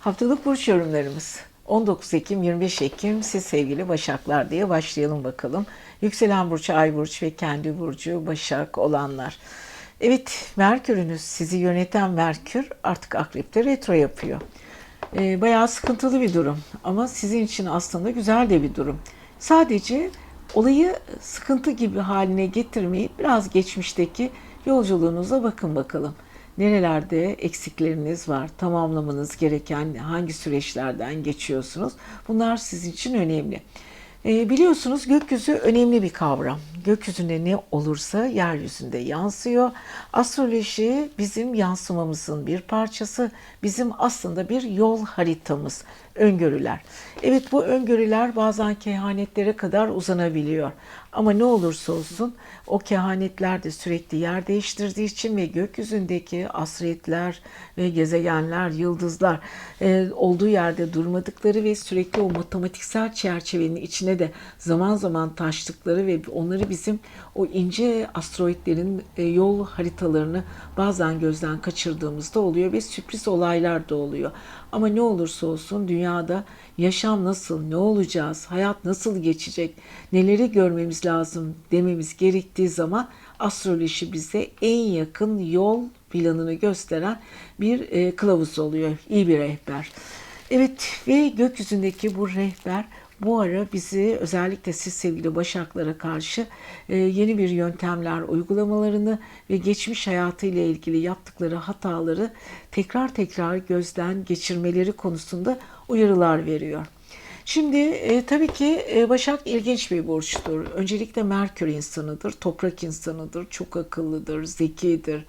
Haftalık burç yorumlarımız. 19 Ekim 25 Ekim siz sevgili Başaklar diye başlayalım bakalım. Yükselen burç, ay burç ve kendi burcu Başak olanlar. Evet Merkür'ünüz sizi yöneten Merkür artık Akrep'te retro yapıyor. Ee, bayağı sıkıntılı bir durum ama sizin için aslında güzel de bir durum. Sadece olayı sıkıntı gibi haline getirmeyip biraz geçmişteki yolculuğunuza bakın bakalım. Nerelerde eksikleriniz var, tamamlamanız gereken hangi süreçlerden geçiyorsunuz? Bunlar sizin için önemli. E, biliyorsunuz gökyüzü önemli bir kavram. Gökyüzünde ne olursa yeryüzünde yansıyor. Astroloji bizim yansımamızın bir parçası. Bizim aslında bir yol haritamız, öngörüler. Evet bu öngörüler bazen kehanetlere kadar uzanabiliyor. Ama ne olursa olsun o kehanetler de sürekli yer değiştirdiği için ve gökyüzündeki asretler ve gezegenler, yıldızlar e, olduğu yerde durmadıkları ve sürekli o matematiksel çerçevenin içine de zaman zaman taştıkları ve onları bizim o ince asteroidlerin e, yol haritalarını bazen gözden kaçırdığımızda oluyor ve sürpriz olaylar da oluyor. Ama ne olursa olsun dünyada yaşam nasıl, ne olacağız, hayat nasıl geçecek, neleri görmemiz lazım dememiz gerektiği zaman astroloji bize en yakın yol planını gösteren bir e, kılavuz oluyor, iyi bir rehber. Evet ve gökyüzündeki bu rehber bu ara bizi özellikle siz sevgili başaklara karşı e, yeni bir yöntemler uygulamalarını ve geçmiş hayatıyla ilgili yaptıkları hataları tekrar tekrar gözden geçirmeleri konusunda uyarılar veriyor. Şimdi e, tabii ki e, Başak ilginç bir burçtur. Öncelikle Merkür insanıdır, toprak insanıdır, çok akıllıdır, zekidir,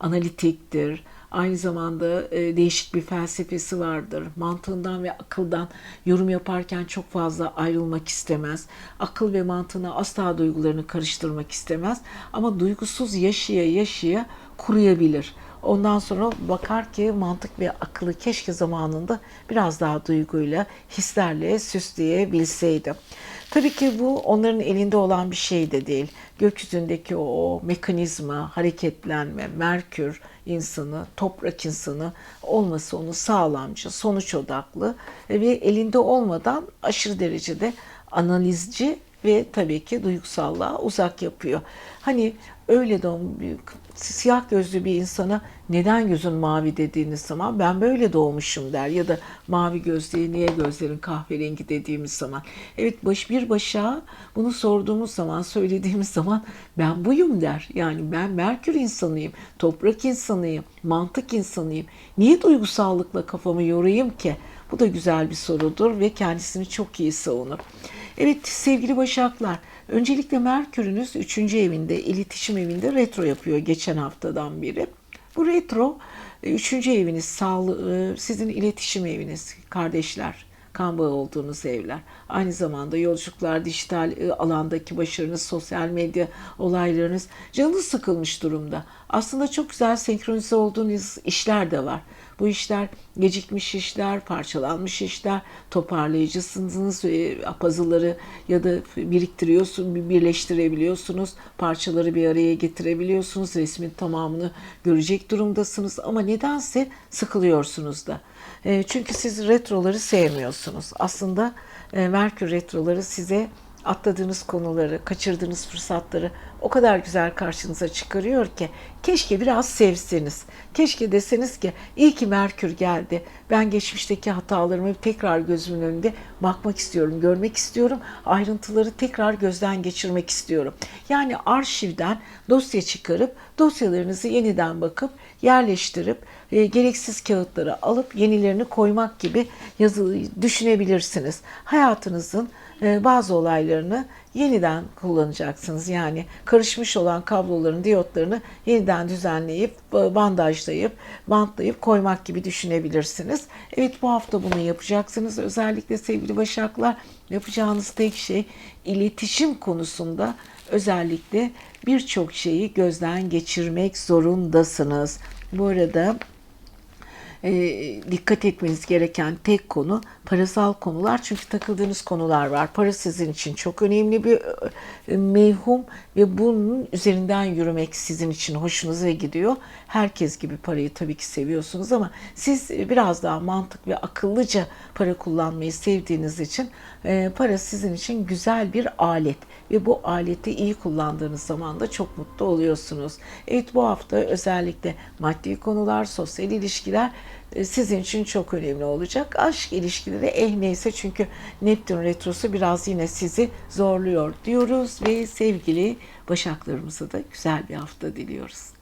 analitiktir. Aynı zamanda e, değişik bir felsefesi vardır. Mantığından ve akıldan yorum yaparken çok fazla ayrılmak istemez. Akıl ve mantığına asla duygularını karıştırmak istemez. Ama duygusuz yaşaya yaşaya kuruyabilir. Ondan sonra bakar ki mantık ve akıllı keşke zamanında biraz daha duyguyla, hislerle süsleyebilseydi. Tabii ki bu onların elinde olan bir şey de değil. Gökyüzündeki o mekanizma, hareketlenme, Merkür insanı, toprak insanı olması onu sağlamcı, sonuç odaklı ve elinde olmadan aşırı derecede analizci ve tabii ki duygusallığa uzak yapıyor. Hani öyle de siyah gözlü bir insana neden gözün mavi dediğiniz zaman ben böyle doğmuşum der ya da mavi gözlüğe niye gözlerin kahverengi dediğimiz zaman evet baş bir başa bunu sorduğumuz zaman söylediğimiz zaman ben buyum der. Yani ben Merkür insanıyım, toprak insanıyım, mantık insanıyım. Niye duygusallıkla kafamı yorayım ki? Bu da güzel bir sorudur ve kendisini çok iyi savunur. Evet sevgili Başaklar, öncelikle Merkür'ünüz 3. evinde, iletişim evinde retro yapıyor geçen haftadan beri. Bu retro 3. eviniz, sağlığı, sizin iletişim eviniz, kardeşler, kan bağı olduğunuz evler. Aynı zamanda yolculuklar, dijital e, alandaki başarınız, sosyal medya olaylarınız canınız sıkılmış durumda. Aslında çok güzel senkronize olduğunuz işler de var. Bu işler gecikmiş işler, parçalanmış işler, toparlayıcısınız, puzzle'ları ya da biriktiriyorsun, birleştirebiliyorsunuz, parçaları bir araya getirebiliyorsunuz, resmin tamamını görecek durumdasınız ama nedense sıkılıyorsunuz da. E, çünkü siz retroları sevmiyorsunuz. Aslında e, Merkür retroları size atladığınız konuları, kaçırdığınız fırsatları o kadar güzel karşınıza çıkarıyor ki keşke biraz sevseniz. Keşke deseniz ki iyi ki Merkür geldi. Ben geçmişteki hatalarımı tekrar gözümün önünde bakmak istiyorum, görmek istiyorum. Ayrıntıları tekrar gözden geçirmek istiyorum. Yani arşivden dosya çıkarıp dosyalarınızı yeniden bakıp yerleştirip e, gereksiz kağıtları alıp yenilerini koymak gibi yazı düşünebilirsiniz. Hayatınızın e, bazı olaylarını yeniden kullanacaksınız. Yani karışmış olan kabloların diyotlarını yeniden düzenleyip bandajlayıp bantlayıp koymak gibi düşünebilirsiniz. Evet bu hafta bunu yapacaksınız. Özellikle sevgili Başaklar yapacağınız tek şey iletişim konusunda özellikle birçok şeyi gözden geçirmek zorundasınız. Bu arada e, dikkat etmeniz gereken tek konu parasal konular. Çünkü takıldığınız konular var. Para sizin için çok önemli bir e, mevhum ve bunun üzerinden yürümek sizin için hoşunuza gidiyor. Herkes gibi parayı tabii ki seviyorsunuz ama siz biraz daha mantık ve akıllıca para kullanmayı sevdiğiniz için e, para sizin için güzel bir alet ve bu aleti iyi kullandığınız zaman da çok mutlu oluyorsunuz. Evet bu hafta özellikle maddi konular, sosyal ilişkiler sizin için çok önemli olacak. Aşk ilişkileri eh neyse çünkü Neptün retrosu biraz yine sizi zorluyor diyoruz ve sevgili başaklarımıza da güzel bir hafta diliyoruz.